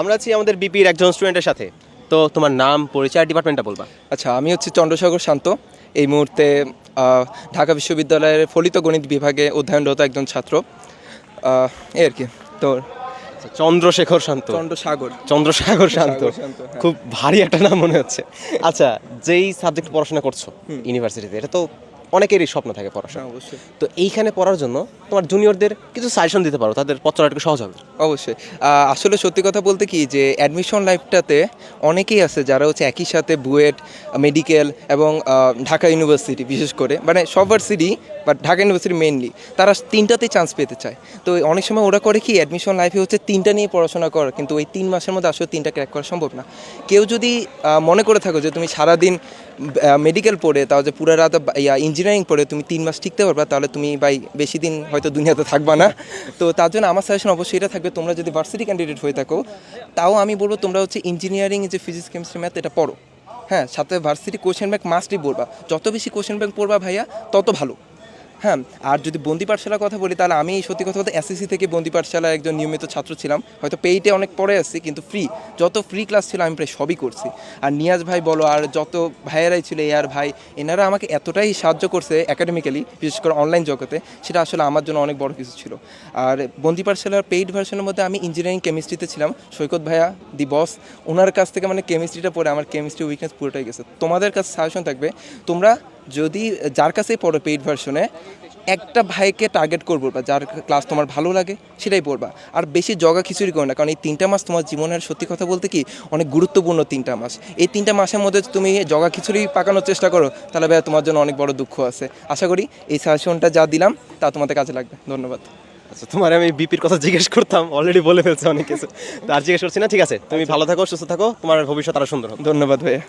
আমরা আছি আমাদের বিপির একজন স্টুডেন্টের সাথে। তো তোমার নাম পরিচয় ডিপার্টমেন্টটা বলবা। আচ্ছা আমি হচ্ছে চন্দ্রসাগর শান্ত। এই মুহূর্তে ঢাকা বিশ্ববিদ্যালয়ের ফলিত গণিত বিভাগে অধ্যয়নরত একজন ছাত্র। আহ, এই আর কি তো চন্দ্রশেখর শান্ত। চন্দ্রসাগর। চন্দ্রসাগর শান্ত। সাগর শান্ত, হ্যাঁ। খুব ভারী একটা নাম মনে হচ্ছে। আচ্ছা যেই সাবজেক্ট পড়াশোনা করছ ইউনিভার্সিটিতে এটা তো অনেকেরই স্বপ্ন থাকে পড়াশোনা হ্যাঁ, অবশ্যই। তো এইখানে পড়ার জন্য তোমার জুনিয়রদের কিছু সাজেশন দিতে পারো তাদের পথ চলাটা একটু সহজ হবে। অবশ্যই। আসলে সত্যি কথা বলতে কি যে অ্যাডমিশন লাইফটাতে অনেকেই আছে যারা হচ্ছে একই সাথে বুয়েট মেডিকেল এবং ঢাকা ইউনিভার্সিটি বিশেষ করে মানে সব varsity but Dhaka university mainly তারা তিনটাতেই চান্স পেতে চায়। তো অনেক সময় ওরা করে কি অ্যাডমিশন লাইফে হচ্ছে তিনটা নিয়ে পড়াশোনা কর কিন্তু ওই তিন মাসের মধ্যে আসলে তিনটা ক্র্যাক করা সম্ভব না। কেউ যদি মনে করে থাকো যে তুমি সারাদিন মেডিকেল পড়ে, তাও যে পুরো রাত, ইয়া ইঞ্জিনিয়ারিং পড়ে, তুমি তিন মাস টিকতে পারবা, তাহলে তুমি ভাই বেশি দিন হয়তো দুনিয়াতে থাকবা না। তো তার জন্য আমার সাজেশন অবশ্যই এটা থাকবে, তোমরা যদি ভার্সিটি ক্যান্ডিডেট হয়ে থাকো, তাও আমি বলব তোমরা হচ্ছে ইঞ্জিনিয়ারিং যে ফিজিক্স কেমিস্ট্রি ম্যাথ এটা পড়ো। হ্যাঁ সাথে ভার্সিটি কোশ্চেন ব্যাংক মাস্টই পড়বা। যত বেশি কোয়েশ্চেন ব্যাংক পড়বা ভাইয়া, তত ভালো। হ্যাঁ আর যদি বন্দি পাঠশালার কথা বলি, তাহলে আমি সত্যি কথা বলতে এসএসসি থেকে বন্দি পাঠশালার একজন নিয়মিত ছাত্র ছিলাম। হয়তো পেইটে অনেক পরে আসছি, কিন্তু ফ্রি যত ফ্রি ক্লাস ছিল আমি প্রায় সবই করছি। আর নিয়াজ ভাই বলো, আর যত ভাইয়েরাই ছিল এয়ার ভাই, এনারা আমাকে এতটাই সাহায্য করছে একাডেমিক্যালি বিশেষ করে অনলাইন জগতে, সেটা আসলে আমার জন্য অনেক বড় কিছু ছিল। আর বন্দি পাঠশালার পেইড ভার্সনের মধ্যে আমি ইঞ্জিনিয়ারিং কেমিস্ট্রিতে ছিলাম। সৈকত ভাইয়া দি বস ওনার কাছ থেকে মানে কেমিস্ট্রিটা পড়ে, আমার কেমিস্ট্রি উইকনেস পুরোটাই গেছে। তোমাদের কাছে সাজেশন থাকবে, তোমরা যদি যার কাছেই পড়ো পেইড ভার্সনে একটা ভাইকে টার্গেট করব বা যার ক্লাস তোমার ভালো লাগে সেটাই পড়বা। আর বেশি জগা খিচুড়ি করো না কারণ এই তিনটা মাস তোমার জীবনের সত্যি কথা বলতে কি অনেক গুরুত্বপূর্ণ তিনটা মাস। এই তিনটা মাসের মধ্যে তুমি জগা খিচুড়ি পাকানোর চেষ্টা করো তাহলে ভাইয়া তোমার জন্য অনেক বড় দুঃখ আছে। আশা করি এই সাজেশনটা যা দিলাম তা তোমাদের কাজে লাগবে। ধন্যবাদ। আচ্ছা তোমার আমি বিপির কথা জিজ্ঞেস করতাম অলরেডি বলে ফেলছে অনেক কিছু। তো আর জিজ্ঞেস করছি না ঠিক আছে? তুমি ভালো থাকো সুস্থ থাকো তোমার ভবিষ্যৎ আরও সুন্দর ধন্যবাদ ভাইয়া।